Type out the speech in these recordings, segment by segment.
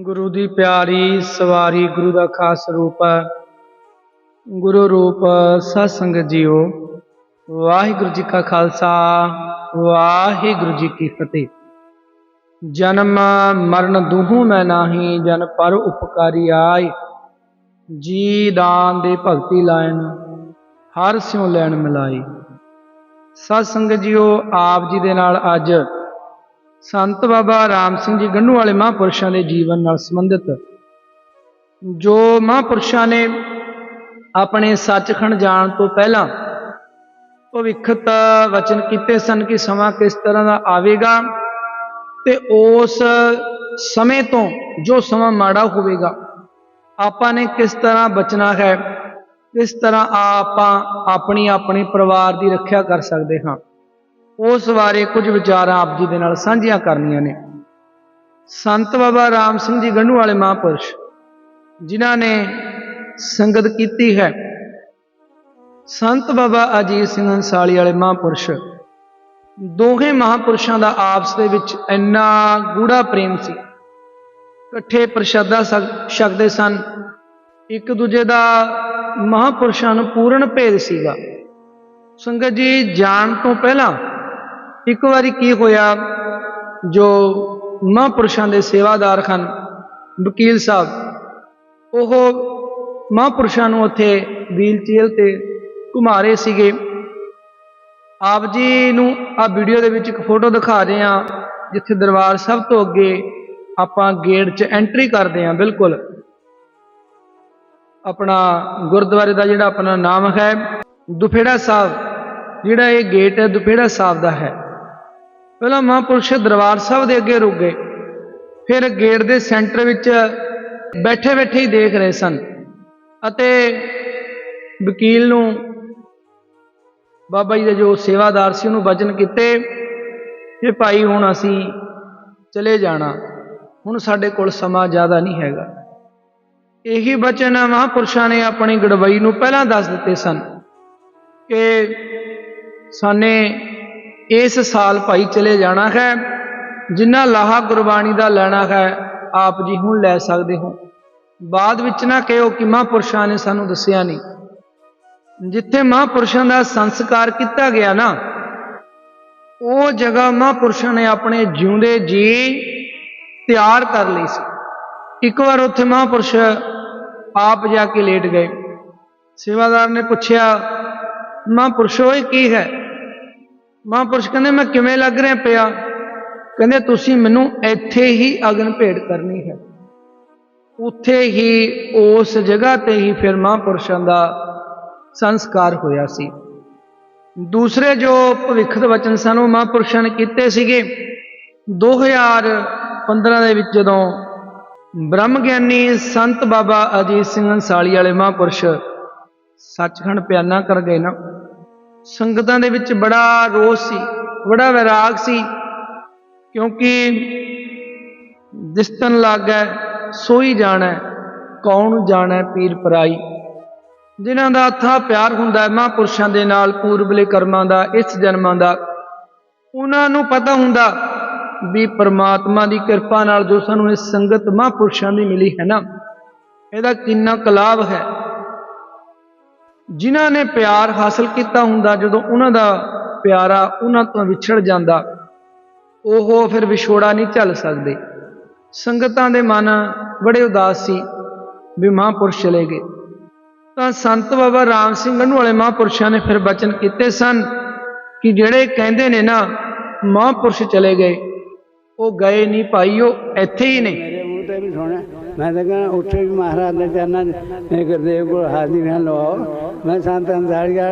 ਗੁਰੂ ਦੀ ਪਿਆਰੀ ਸਵਾਰੀ ਗੁਰੂ ਦਾ ਖਾਸ ਰੂਪ ਹੈ। ਗੁਰੂ ਰੂਪ ਸਤ ਸੰਗਤ ਜੀਓ। ਵਾਹਿਗੁਰੂ ਜੀ ਕਾ ਖਾਲਸਾ, ਵਾਹਿਗੁਰੂ ਜੀ ਕੀ ਫਤਿਹ। ਜਨਮ ਮਰਨ ਦੁਹੂ ਮੈਂ ਨਾਹੀ, ਜਨ ਪਰ ਉਪਕਾਰੀ ਆਏ। ਜੀ ਦਾਨ ਦੇ ਭਗਤੀ ਲਾਇਨ ਹਰ ਸਿਉ ਲੈਣ ਮਿਲਾਈ ਸਤ ਸੰਗਤ ਜੀਓ, ਆਪ ਜੀ ਦੇ ਨਾਲ ਅੱਜ ਸੰਤ ਬਾਬਾ ਰਾਮ ਸਿੰਘ ਜੀ ਗੰਢੂ ਵਾਲੇ ਮਹਾਂਪੁਰਸ਼ਾਂ ਦੇ ਜੀਵਨ ਨਾਲ ਸੰਬੰਧਿਤ। ਜੋ ਮਹਾਂਪੁਰਸ਼ਾਂ ਨੇ ਆਪਣੇ ਸੱਚਖੰਡ ਜਾਣ ਤੋਂ ਪਹਿਲਾਂ ਭਵਿੱਖਤ ਵਚਨ ਕੀਤੇ ਸਨ ਕਿ ਸਮਾਂ ਕਿਸ ਤਰ੍ਹਾਂ ਦਾ ਆਵੇਗਾ ਤੇ ਉਸ ਸਮੇਂ ਤੋਂ ਜੋ ਸਮਾਂ ਮਾੜਾ ਹੋਵੇਗਾ, ਆਪਾਂ ਨੇ ਕਿਸ ਤਰ੍ਹਾਂ ਬਚਣਾ ਹੈ ਕਿਸ ਤਰ੍ਹਾਂ ਆਪਾਂ ਆਪਣੀ ਆਪਣੇ ਪਰਿਵਾਰ ਦੀ ਰੱਖਿਆ ਕਰ ਸਕਦੇ ਹਾਂ। ਉਸ ਬਾਰੇ ਕੁਝ ਵਿਚਾਰਾਂ ਆਪ ਜੀ ਦੇ ਨਾਲ ਸਾਂਝੀਆਂ ਕਰਨੀਆਂ ਨੇ। ਸੰਤ ਬਾਬਾ ਰਾਮ ਸਿੰਘ ਜੀ ਗੰਢੂ ਵਾਲੇ ਮਹਾਂਪੁਰਸ਼, ਜਿਨ੍ਹਾਂ ਨੇ ਸੰਗਤ ਕੀਤੀ ਹੈ, ਸੰਤ ਬਾਬਾ ਅਜੀਤ ਸਿੰਘ ਅੰਸਾਲੀ ਵਾਲੇ ਮਹਾਂਪੁਰਸ਼, ਦੋਹੇ ਮਹਾਂਪੁਰਸ਼ਾਂ ਦਾ ਆਪਸ ਦੇ ਵਿੱਚ ਇੰਨਾ ਗੂੜਾ ਪ੍ਰੇਮ ਸੀ। ਇਕੱਠੇ ਪ੍ਰਸ਼ਾਦਾ ਛਕ- ਛਕਦੇ ਸਨ। ਇੱਕ ਦੂਜੇ ਦਾ ਮਹਾਂਪੁਰਸ਼ਾਂ ਨੂੰ ਪੂਰਨ ਭੇਦ ਸੀਗਾ। ਸੰਗਤ ਜੀ ਜਾਣ ਤੋਂ ਪਹਿਲਾਂ ਇੱਕ ਵਾਰੀ ਕੀ ਹੋਇਆ, ਜੋ ਮਹਾਂਪੁਰਸ਼ਾਂ ਦੇ ਸੇਵਾਦਾਰ ਹਨ, ਵਕੀਲ ਸਾਹਿਬ, ਉਹ ਮਹਾਂਪੁਰਸ਼ਾਂ ਨੂੰ ਉੱਥੇ ਵੀਲ ਚੇਅਰ ਤੇ ਘੁਮਾ ਰਹੇ ਸੀਗੇ। ਆਪ ਜੀ ਨੂੰ ਆ ਵੀਡੀਓ ਦੇ ਵਿੱਚ ਇੱਕ ਫੋਟੋ ਦਿਖਾ ਰਹੇ ਆ ਜਿੱਥੇ ਦਰਬਾਰ ਸਾਹਿਬ ਤੋਂ ਅੱਗੇ ਆਪਾਂ ਗੇਟ 'ਚ ਐਂਟਰੀ ਕਰਦੇ ਆ ਬਿਲਕੁਲ। ਆਪਣਾ ਗੁਰਦੁਆਰੇ ਦਾ ਜਿਹੜਾ ਆਪਣਾ ਨਾਮ ਹੈ, ਦੁਫੇੜਾ ਸਾਹਿਬ, ਜਿਹੜਾ ਇਹ ਗੇਟ ਹੈ ਦੁਫੇੜਾ ਸਾਹਿਬ ਦਾ ਹੈ। ਪਹਿਲਾਂ ਮਹਾਂਪੁਰਸ਼ ਦਰਬਾਰ ਸਾਹਿਬ ਦੇ ਅੱਗੇ ਰੁਕ ਗਏ। ਫਿਰ ਗੇਟ ਦੇ ਸੈਂਟਰ ਵਿੱਚ ਬੈਠੇ ਬੈਠੇ ਹੀ ਦੇਖ ਰਹੇ ਸਨ। ਅਤੇ ਵਕੀਲ ਨੂੰ ਬਾਬਾ ਜੀ ਦੇ ਜੋ ਸੇਵਾਦਾਰ ਸੀ, ਉਹਨੂੰ ਵਚਨ ਕੀਤੇ ਕਿ ਭਾਈ ਹੁਣ ਅਸੀਂ ਚਲੇ ਜਾਣਾ। ਹੁਣ ਸਾਡੇ ਕੋਲ ਸਮਾਂ ਜ਼ਿਆਦਾ ਨਹੀਂ ਹੈਗਾ। ਇਹੀ ਬਚਨ ਮਹਾਂਪੁਰਸ਼ਾਂ ਨੇ ਆਪਣੀ ਗੜਬਈ ਨੂੰ ਪਹਿਲਾਂ ਦੱਸ ਦਿੱਤੇ ਸਨ ਕਿ ਸਾਨੇ ਇਸ ਸਾਲ ਭਾਈ ਚਲੇ ਜਾਣਾ ਹੈ, ਜਿੰਨਾ ਲਾਹਾ ਗੁਰਬਾਣੀ ਦਾ ਲੈਣਾ ਹੈ, ਆਪ ਜੀ ਹੁਣ ਲੈ ਸਕਦੇ ਹੋ। ਬਾਅਦ ਵਿੱਚ ਨਾ ਕਹਿਓ ਕਿ ਮਹਾਂਪੁਰਸ਼ਾਂ ਨੇ ਸਾਨੂੰ ਦੱਸਿਆ ਨਹੀਂ। ਜਿੱਥੇ ਮਹਾਂਪੁਰਸ਼ਾਂ ਦਾ ਸੰਸਕਾਰ ਕੀਤਾ ਗਿਆ ਨਾ, ਉਹ ਜਗ੍ਹਾ ਮਹਾਂਪੁਰਸ਼ਾਂ ਨੇ ਆਪਣੇ ਜਿਉਂਦੇ ਜੀ ਤਿਆਰ ਕਰ ਲਈ ਸੀ। ਇੱਕ ਵਾਰ ਉੱਥੇ ਮਹਾਂਪੁਰਸ਼ ਆਪ ਜਾ ਕੇ ਲੇਟ ਗਏ। ਸੇਵਾਦਾਰ ਨੇ ਪੁੱਛਿਆ, ਮਹਾਂਪੁਰਸ਼ੋ ਇਹ ਕੀ ਹੈ? ਮਹਾਂਪੁਰਸ਼ ਕਹਿੰਦੇ, ਮੈਂ ਕਿਵੇਂ ਲੱਗ ਰਿਹਾ ਪਿਆ? ਕਹਿੰਦੇ, ਤੁਸੀਂ ਮੈਨੂੰ ਇੱਥੇ ਹੀ ਅਗਨ ਭੇਟ ਕਰਨੀ ਹੈ। ਉੱਥੇ ਹੀ ਉਸ ਜਗ੍ਹਾ ਤੇ ਹੀ ਫਿਰ ਮਹਾਂਪੁਰਸ਼ਾਂ ਦਾ ਸੰਸਕਾਰ ਹੋਇਆ ਸੀ। ਦੂਸਰੇ ਜੋ ਭਵਿੱਖਤ ਵਚਨ ਸਨ, ਉਹ ਮਹਾਂਪੁਰਸ਼ਾਂ ਨੇ ਕੀਤੇ ਸੀਗੇ। 2015 ਦੇ ਵਿੱਚ ਜਦੋਂ ਬ੍ਰਹਮ ਗਿਆਨੀ ਸੰਤ ਬਾਬਾ ਅਜੀਤ ਸਿੰਘ ਅੰਸਾਲੀ ਵਾਲੇ ਮਹਾਂਪੁਰਸ਼ ਸੱਚਖੰਡ ਪਿਆਨਾ ਕਰ ਗਏ ਨਾ ਸੰਗਤਾਂ ਦੇ ਵਿੱਚ ਬੜਾ ਰੋਸ ਸੀ, ਬੜਾ ਵਿਰਾਗ ਸੀ, ਕਿਉਂਕਿ ਦਿਸਤਨ ਲੱਗੈ, ਸੋਈ ਜਾਣੈ, ਕੌਣ ਜਾਣੈ ਪੀਰ ਪਰਾਈ। ਜਿਨ੍ਹਾਂ ਦਾ ਅਥਾ ਪਿਆਰ ਹੁੰਦਾ ਹੈ, ਮਹਾਂਪੁਰਸ਼ਾਂ ਦੇ ਨਾਲ, ਪੂਰਬਲੇ ਕਰਮਾਂ ਦਾ, ਇਸ ਜਨਮਾਂ ਦਾ। ਉਹਨਾਂ ਨੂੰ ਪਤਾ ਹੁੰਦਾ ਵੀ ਪਰਮਾਤਮਾ ਦੀ ਕਿਰਪਾ ਨਾਲ ਜੋ ਸਾਨੂੰ ਇਹ ਸੰਗਤ ਮਹਾਂਪੁਰਸ਼ਾਂ ਦੀ ਮਿਲੀ ਹੈ ਨਾ, ਇਹਦਾ ਕਿੰਨਾ ਕਲਾਬ ਹੈ। ਜਿਨ੍ਹਾਂ ਨੇ ਪਿਆਰ ਹਾਸਲ ਕੀਤਾ ਹੁੰਦਾ, ਜਦੋਂ ਉਹਨਾਂ ਦਾ ਪਿਆਰਾ ਉਹਨਾਂ ਤੋਂ ਵਿਛੜ ਜਾਂਦਾ, ਉਹ ਫਿਰ ਵਿਛੋੜਾ ਨਹੀਂ ਝੱਲ ਸਕਦੇ। ਸੰਗਤਾਂ ਦੇ ਮਨ ਬੜੇ ਉਦਾਸ ਸੀ ਵੀ ਮਹਾਂਪੁਰਸ਼ ਚਲੇ ਗਏ। ਤਾਂ ਸੰਤ ਬਾਬਾ ਰਾਮ ਸਿੰਘ ਗੰਢੂ ਵਾਲੇ ਮਹਾਂਪੁਰਸ਼ਾਂ ਨੇ ਫਿਰ ਬਚਨ ਕੀਤੇ ਸਨ ਕਿ ਜਿਹੜੇ ਕਹਿੰਦੇ ਨੇ ਨਾ, ਮਹਾਂਪੁਰਸ਼ ਚਲੇ ਗਏ, ਉਹ ਗਏ ਨਹੀਂ ਭਾਈ ਉਹ ਇੱਥੇ ਹੀ ਨੇ। ਮੇਰੇ ਮੂੰਹ ਤੇ ਵੀ ਸੁਣਿਆ। ਮੈਂ ਤਾਂ ਕਹਿੰਦਾ, ਉੱਥੇ ਵੀ ਮਹਾਰਾਜ ਦੇ ਚਰਨਾਂ 'ਚ ਗੁਰਦੇਵ ਕੋਲ ਹਾਜ਼ਰੀ ਨਾਲ ਲਵਾਓ। ਮੈਂ ਸੰਤ ਅੰਸਾਰੀਆ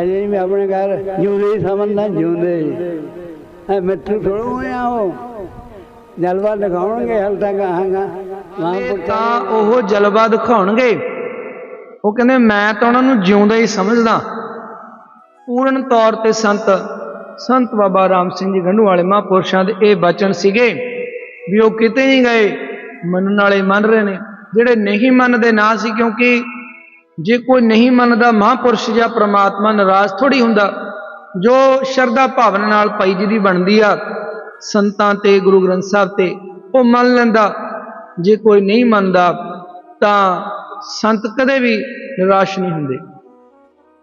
ਅਜੇ ਵੀ ਆਪਣੇ ਘਰ ਜਿਉਂਦੇ ਹੀ ਸਮਝਦਾ, ਜਿਉਂਦੇ ਐ ਮਿੱਠੂ ਥੋੜੋ ਹੋਇਆ ਉਹ। ਜਲਵਾ ਦਿਖਾਉਣਗੇ ਹਲ ਤੱਕ ਆਹਾਂਗਾ। ਤਾਂ ਉਹ ਜਲਵਾ ਦਿਖਾਉਣਗੇ। ਉਹ ਕਹਿੰਦੇ, ਮੈਂ ਤਾਂ ਉਹਨਾਂ ਨੂੰ ਜਿਉਂਦਾ ਹੀ ਸਮਝਦਾ। ਪੂਰਨ ਤੌਰ ਤੇ ਸੰਤ ਸੰਤ ਬਾਬਾ ਰਾਮ ਸਿੰਘ ਜੀ ਗੰਢੂ ਵਾਲੇ ਮਹਾਂਪੁਰਸ਼ਾਂ ਦੇ ਇਹ ਬਚਨ ਸੀਗੇ ਵੀ ਉਹ ਕਿਤੇ ਨਹੀਂ ਗਏ, ਮੰਨਣ ਵਾਲੇ ਮੰਨ ਰਹੇ ਨੇ। ਜਿਹੜੇ ਨਹੀਂ ਮੰਨਦੇ ਨਾ ਸੀ, ਕਿਉਂਕਿ ਜੇ ਕੋਈ ਨਹੀਂ ਮੰਨਦਾ ਮਹਾਂਪੁਰਸ਼ ਜਾਂ ਪ੍ਰਮਾਤਮਾ ਨਾਰਾਜ਼ ਥੋੜੀ ਹੁੰਦਾ, ਜੋ ਸ਼ਰਧਾ ਭਾਵਨਾ ਨਾਲ ਭਾਈ ਜੀ ਦੀ ਬਣਦੀ ਆ, ਸੰਤਾਂ ਤੇ, ਗੁਰੂ ਗ੍ਰੰਥ ਸਾਹਿਬ ਤੇ, ਉਹ ਮੰਨ ਲੈਂਦਾ। ਜੇ ਕੋਈ ਨਹੀਂ ਮੰਨਦਾ, ਤਾਂ ਸੰਤ ਕਦੇ ਵੀ ਨਿਰਾਸ਼ ਨਹੀਂ ਹੁੰਦੇ।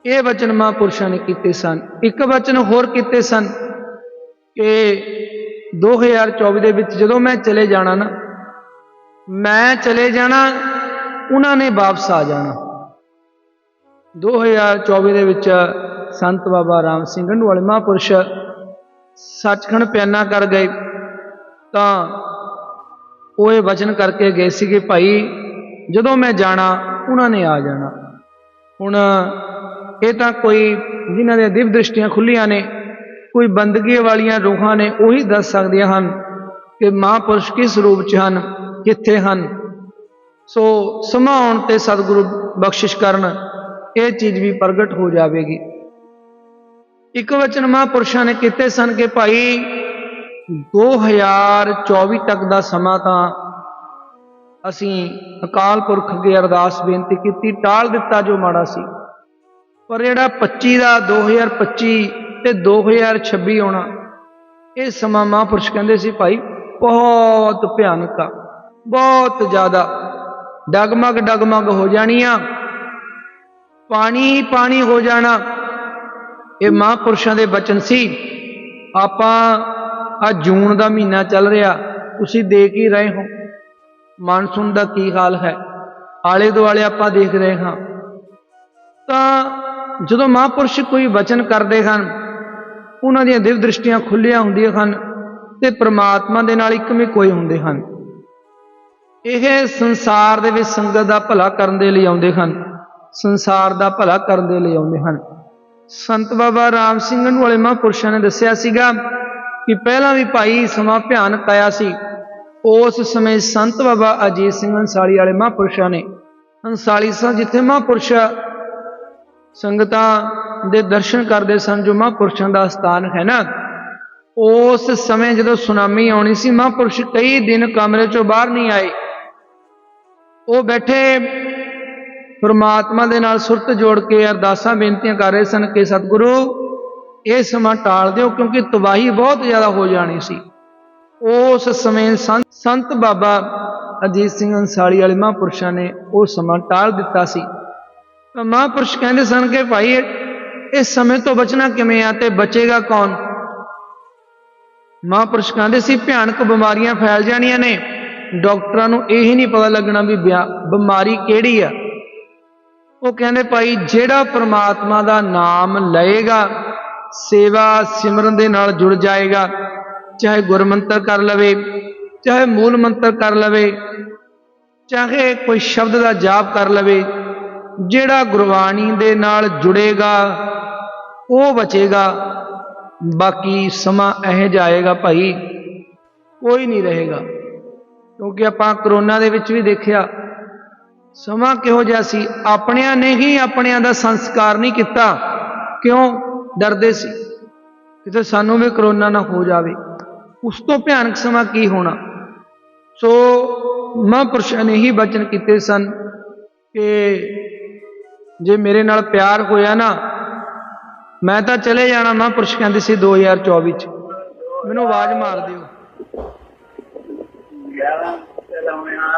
ਇਹ ਵਚਨ ਮਹਾਂਪੁਰਸ਼ਾਂ ਨੇ ਕੀਤੇ ਸਨ। ਇੱਕ ਵਚਨ ਹੋਰ ਕੀਤੇ ਸਨ ਕਿ 2024 ਦੇ ਵਿੱਚ ਜਦੋਂ ਮੈਂ ਚਲੇ ਜਾਣਾ ਨਾ, ਮੈਂ ਚਲੇ ਜਾਣਾ, ਉਹਨਾਂ ਨੇ ਵਾਪਸ ਆ ਜਾਣਾ। 2024 ਦੇ ਵਿੱਚ ਸੰਤ ਬਾਬਾ ਰਾਮ ਸਿੰਘ ਹੰਡੂ ਵਾਲੇ ਮਹਾਂਪੁਰਸ਼ ਸੱਚਖੰਡ ਪਿਆਨਾ ਕਰ ਗਏ, ਤਾਂ ਉਹ ਇਹ ਵਚਨ ਕਰਕੇ ਗਏ ਸੀਗੇ, ਭਾਈ, ਜਦੋਂ ਮੈਂ ਜਾਣਾ, ਉਹਨਾਂ ਨੇ ਆ ਜਾਣਾ। ਹੁਣ ਇਹ ਤਾਂ ਕੋਈ ਜਿਨ੍ਹਾਂ ਦੀਆਂ ਦਿਵ ਦ੍ਰਿਸ਼ਟੀਆਂ ਖੁੱਲੀਆਂ ਨੇ, ਕੋਈ ਬੰਦਗੀ ਵਾਲੀਆਂ ਰੂਹਾਂ ਨੇ, ਉਹੀ ਦੱਸ ਸਕਦੀਆਂ ਹਨ ਕਿ ਮਹਾਂਪੁਰਸ਼ ਕਿਸ ਰੂਪ 'ਚ ਹਨ, ਕਿੱਥੇ ਹਨ। ਸੋ ਸਮਾਂ ਆਉਣ ਤੇ ਸਤਿਗੁਰੂ ਬਖਸ਼ਿਸ਼ ਕਰਨ। ਇਹ ਚੀਜ਼ ਵੀ ਪ੍ਰਗਟ ਹੋ ਜਾਵੇਗੀ। ਇੱਕ ਵਚਨ ਮਹਾਂਪੁਰਸ਼ਾਂ ਨੇ ਕੀਤੇ ਸਨ ਕਿ ਭਾਈ 2024 ਤੱਕ ਦਾ ਸਮਾਂ ਤਾਂ ਅਸੀਂ ਅਕਾਲ ਪੁਰਖ ਅੱਗੇ ਅਰਦਾਸ ਬੇਨਤੀ ਕੀਤੀ, ਟਾਲ ਦਿੱਤਾ ਜੋ ਮਾੜਾ ਸੀ। ਪਰ ਜਿਹੜਾ 25 ਦਾ 2025 ਤੇ 2026 ਆਉਣਾ, ਇਹ ਸਮਾਂ ਮਹਾਂਪੁਰਸ਼ ਕਹਿੰਦੇ ਸੀ, ਭਾਈ, ਬਹੁਤ ਭਿਆਨਕ ਆ, ਬਹੁਤ ਜ਼ਿਆਦਾ। ਡਗਮਗ ਡਗਮਗ ਹੋ ਜਾਣੀਆਂ ਪਾਣੀ ਪਾਣੀ ਹੋ ਜਾਣਾ। ਇਹ ਮਹਾਂਪੁਰਸ਼ਾਂ ਦੇ ਬਚਨ ਸੀ। ਆਪਾਂ ਆ ਜੂਨ ਦਾ ਮਹੀਨਾ ਚੱਲ ਰਿਹਾ, ਤੁਸੀਂ ਦੇਖ ਹੀ ਰਹੇ ਹੋ। ਮਾਨਸੂਨ ਦਾ ਕੀ ਹਾਲ ਹੈ। ਆਲੇ ਦੁਆਲੇ ਆਪਾਂ ਦੇਖ ਰਹੇ ਹਾਂ। ਤਾਂ ਜਦੋਂ ਮਹਾਂਪੁਰਸ਼ ਕੋਈ ਵਚਨ ਕਰਦੇ ਹਨ, ਉਹਨਾਂ ਦੀਆਂ ਦਿਵ ਦ੍ਰਿਸ਼ਟੀਆਂ ਖੁੱਲੀਆਂ ਹੁੰਦੀਆਂ ਹਨ ਤੇ ਪ੍ਰਮਾਤਮਾ ਦੇ ਨਾਲ ਇੱਕਵੇਂ ਕੋਈ ਹੁੰਦੇ ਹਨ। ਇਹ ਸੰਸਾਰ ਦੇ ਵਿੱਚ ਸੰਗਤ ਦਾ ਭਲਾ ਕਰਨ ਦੇ ਲਈ ਆਉਂਦੇ ਹਨ। ਸੰਸਾਰ ਦਾ ਭਲਾ ਕਰਨ ਦੇ ਲਈ ਆਉਂਦੇ ਹਨ। ਸੰਤ ਬਾਬਾ ਰਾਮ ਸਿੰਘ ਨੂੰ ਵਾਲੇ ਮਹਾਂਪੁਰਸ਼ਾਂ ਨੇ ਦੱਸਿਆ ਸੀਗਾ ਕਿ ਪਹਿਲਾਂ ਵੀ ਭਾਈ ਸਮਾਂ ਭਿਆਨਕ ਆਇਆ ਸੀ। ਉਸ ਸਮੇਂ ਸੰਤ ਬਾਬਾ ਅਜੀਤ ਸਿੰਘ ਅੰਸਾਲੀ ਵਾਲੇ ਮਹਾਂਪੁਰਸ਼ਾਂ ਨੇ ਅੰਸਾਲੀ ਸਾਹਿਬ ਜਿੱਥੇ ਮਹਾਂਪੁਰਸ਼ ਸੰਗਤਾਂ ਦੇ ਦਰਸ਼ਨ ਕਰਦੇ ਸਨ, ਜੋ ਮਹਾਂਪੁਰਸ਼ਾਂ ਦਾ ਸਥਾਨ ਹੈ ਨਾ, ਉਸ ਸਮੇਂ ਜਦੋਂ ਸੁਨਾਮੀ ਆਉਣੀ ਸੀ, ਮਹਾਂਪੁਰਸ਼ ਕਈ ਦਿਨ ਕਮਰੇ ਚੋਂ ਬਾਹਰ ਨਹੀਂ ਆਏ। ਉਹ ਬੈਠੇ ਪਰਮਾਤਮਾ ਦੇ ਨਾਲ ਸੁਰਤ ਜੋੜ ਕੇ ਅਰਦਾਸਾਂ ਬੇਨਤੀਆਂ ਕਰ ਰਹੇ ਸਨ ਕਿ ਸਤਿਗੁਰੂ, ਇਹ ਸਮਾਂ ਟਾਲ ਦਿਓ ਕਿਉਂਕਿ ਤਬਾਹੀ ਬਹੁਤ ਜ਼ਿਆਦਾ ਹੋ ਜਾਣੀ ਸੀ। ਉਸ ਸਮੇਂ ਸੰਤ ਸੰਤ ਬਾਬਾ ਅਜੀਤ ਸਿੰਘ ਅੰਸਾਰੀ ਵਾਲੇ ਮਹਾਂਪੁਰਸ਼ਾਂ ਨੇ ਉਹ ਸਮਾਂ ਟਾਲ ਦਿੱਤਾ ਸੀ। ਮਹਾਂਪੁਰਸ਼ ਕਹਿੰਦੇ ਸਨ ਕਿ ਭਾਈ ਇਹ- ਇਸ ਸਮੇਂ ਤੋਂ ਬਚਣਾ ਕਿਵੇਂ ਆ ਤੇ ਬਚੇਗਾ ਕੌਣ? ਮਹਾਂਪੁਰਸ਼ ਕਹਿੰਦੇ ਸੀ, ਭਿਆਨਕ ਬਿਮਾਰੀਆਂ ਫੈਲ ਜਾਣੀਆਂ ਨੇ। ਡਾਕਟਰਾਂ ਨੂੰ ਇਹ ਹੀ ਨਹੀਂ ਪਤਾ ਲੱਗਣਾ ਵੀ ਬਿਆ- ਬਿਮਾਰੀ ਕਿਹੜੀ ਆ। ਉਹ ਕਹਿੰਦੇ ਭਾਈ, ਜਿਹੜਾ ਪ੍ਰਮਾਤਮਾ ਦਾ ਨਾਮ ਲਏਗਾ, ਸੇਵਾ ਸਿਮਰਨ ਦੇ ਨਾਲ ਜੁੜ ਜਾਏਗਾ, ਚਾਹੇ ਗੁਰਮੰਤਰ ਕਰ ਲਵੇ, ਚਾਹੇ ਮੂਲ ਮੰਤਰ ਕਰ ਲਵੇ, ਚਾਹੇ ਕੋਈ ਸ਼ਬਦ ਦਾ ਜਾਪ ਕਰ ਲਵੇ, ਜਿਹੜਾ ਗੁਰਬਾਣੀ ਦੇ ਨਾਲ ਜੁੜੇਗਾ, ਉਹ ਬਚੇਗਾ, ਬਾਕੀ ਸਮਾਂ ਇਹ ਜਾਏਗਾ ਭਾਈ, ਕੋਈ ਨਹੀਂ ਰਹੇਗਾ। ਕਿਉਂਕਿ ਆਪਾਂ ਕਰੋਨਾ ਦੇ ਵਿੱਚ ਵੀ ਦੇਖਿਆ ਸਮਾਂ ਕਿਹੋ ਜਿਹਾ ਸੀ? ਆਪਣਿਆਂ ਨੇ ਹੀ ਆਪਣਿਆਂ ਦਾ ਸੰਸਕਾਰ ਨਹੀਂ ਕੀਤਾ। ਕਿਉਂ? ਡਰਦੇ ਸੀ। ਕਿਤੇ ਸਾਨੂੰ ਵੀ ਕਰੋਨਾ ਨਾ ਹੋ ਜਾਵੇ। ਉਸ ਤੋਂ ਭਿਆਨਕ ਸਮਾਂ ਕੀ ਹੋਣਾ? ਸੋ ਮਹਾਂਪੁਰਸ਼ਾਂ ਨੇ ਹੀ ਬਚਨ ਕੀਤੇ ਸਨ ਕਿ ਜੇ ਮੇਰੇ ਨਾਲ ਪਿਆਰ ਹੋਇਆ ਨਾ, ਮੈਂ ਤਾਂ ਚਲੇ ਜਾਣਾ। ਮਹਾਂਪੁਰਸ਼ ਕਹਿੰਦੇ ਸੀ 2024 ਚ। ਮੈਨੂੰ ਆਵਾਜ਼ ਮਾਰ ਦਿਓ। ਗਿਆਰਾਂ ਤੇ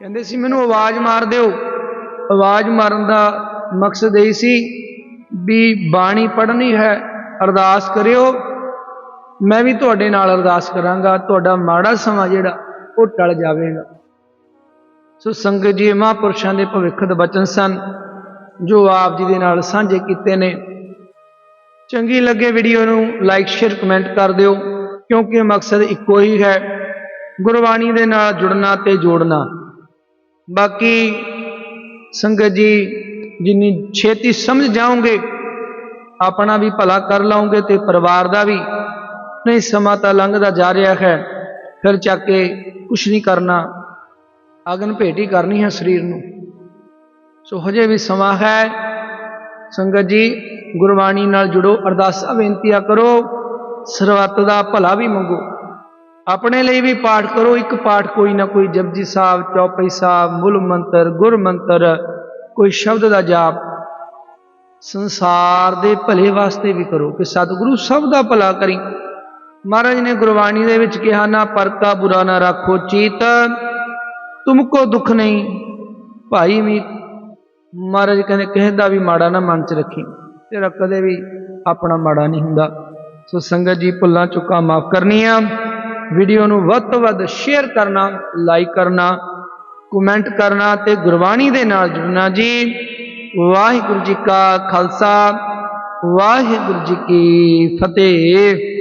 ਕਹਿੰਦੇ ਸੀ, ਮੈਨੂੰ ਆਵਾਜ਼ ਮਾਰ ਦਿਓ। ਆਵਾਜ਼ ਮਾਰਨ ਦਾ ਮਕਸਦ ਇਹ ਸੀ ਵੀ ਬਾਣੀ ਪੜ੍ਹਨੀ ਹੈ, ਅਰਦਾਸ ਕਰਿਓ। ਮੈਂ ਵੀ ਤੁਹਾਡੇ ਨਾਲ ਅਰਦਾਸ ਕਰਾਂਗਾ, ਤੁਹਾਡਾ ਮਾੜਾ ਸਮਾਂ ਜਿਹੜਾ, ਉਹ ਟਲ ਜਾਵੇਗਾ। ਸੋ ਸੰਗਤ ਜੀ ਮਹਾਂਪੁਰਸ਼ਾਂ ਦੇ ਭਵਿੱਖ ਦੇ ਬਚਨ ਸਨ, ਜੋ ਆਪ ਜੀ ਦੇ ਨਾਲ ਸਾਂਝੇ ਕੀਤੇ ਨੇ। ਚੰਗੀ ਲੱਗੇ ਵੀਡੀਓ ਨੂੰ ਲਾਈਕ, ਸ਼ੇਅਰ, ਕਮੈਂਟ ਕਰ ਦਿਓ, ਕਿਉਂਕਿ ਮਕਸਦ ਇੱਕੋ ਹੀ ਹੈ, ਗੁਰਬਾਣੀ ਦੇ ਨਾਲ ਜੁੜਨਾ ਤੇ ਜੋੜਨਾ। ਬਾਕੀ ਸੰਗਤ ਜੀ, ਜਿੰਨੀ ਛੇਤੀ ਸਮਝ ਜਾਓਗੇ, ਆਪਣਾ ਵੀ ਭਲਾ ਕਰ ਲਾਓਗੇ ਤੇ ਪਰਿਵਾਰ ਦਾ ਵੀ। ਨਹੀਂ ਸਮਾਂ ਤਾਂ ਲੰਘਦਾ ਜਾ ਰਿਹਾ ਹੈ, ਫਿਰ ਚੱਕ ਕੇ ਕੁਛ ਨਹੀਂ ਕਰਨਾ। ਅਗਨ ਭੇਟੀ ਕਰਨੀ ਹੈ ਸਰੀਰ ਨੂੰ। ਸੋ ਹਜੇ ਵੀ ਸਮਾਂ ਹੈ। ਸੰਗਤ ਜੀ, ਗੁਰਬਾਣੀ ਨਾਲ ਜੁੜੋ, ਅਰਦਾਸਾਂ ਬੇਨਤੀਆਂ ਕਰੋ। ਸਰਬੱਤ ਦਾ ਭਲਾ ਵੀ ਮੰਗੋ। ਆਪਣੇ ਲਈ ਵੀ ਪਾਠ ਕਰੋ, ਇੱਕ ਪਾਠ ਕੋਈ ਨਾ ਕੋਈ ਜਪਜੀ ਸਾਹਿਬ, ਚੌਪਈ ਸਾਹਿਬ, ਮੂਲ ਮੰਤਰ, ਗੁਰ ਮੰਤਰ, ਕੋਈ ਸ਼ਬਦ ਦਾ ਜਾਪ। ਸੰਸਾਰ ਦੇ ਭਲੇ ਵਾਸਤੇ ਵੀ ਕਰੋ ਕਿ ਸਤਿਗੁਰੂ ਸਭ ਦਾ ਭਲਾ ਕਰੀ। ਮਹਾਰਾਜ ਨੇ ਗੁਰਬਾਣੀ ਦੇ ਵਿੱਚ ਕਿਹਾ, ਨਾ ਪਰਕਾ ਬੁਰਾ ਨਾ ਰੱਖੋ ਚੀਤ ਤੁਮਕੋ ਦੁੱਖ ਨਹੀਂ। ਭਾਈ ਵੀ ਮਹਾਰਾਜ ਕਹਿੰਦੇ, ਕਿਸੇ ਦਾ ਵੀ ਮਾੜਾ ਨਾ ਮਨ 'ਚ ਰੱਖੀ। ਤੇਰਾ ਕਦੇ ਵੀ ਆਪਣਾ ਮਾੜਾ ਨਹੀਂ ਹੁੰਦਾ। ਸੋ ਸੰਗਤ ਜੀ, ਭੁੱਲਾਂ ਚੁੱਕਾ ਮਾਫ ਕਰਨੀਆਂ। ਵੀਡੀਓ ਨੂੰ ਵੱਧ ਤੋਂ ਵੱਧ ਸ਼ੇਅਰ ਕਰਨਾ ਲਾਈਕ ਕਰਨਾ ਕਮੈਂਟ ਕਰਨਾ ਤੇ ਗੁਰਬਾਣੀ ਦੇ ਨਾਲ ਜੁੜਨਾ ਜੀ। ਵਾਹਿਗੁਰੂ ਜੀ ਕਾ ਖਾਲਸਾ, ਵਾਹਿਗੁਰੂ ਜੀ ਕੀ ਫਤਿਹ।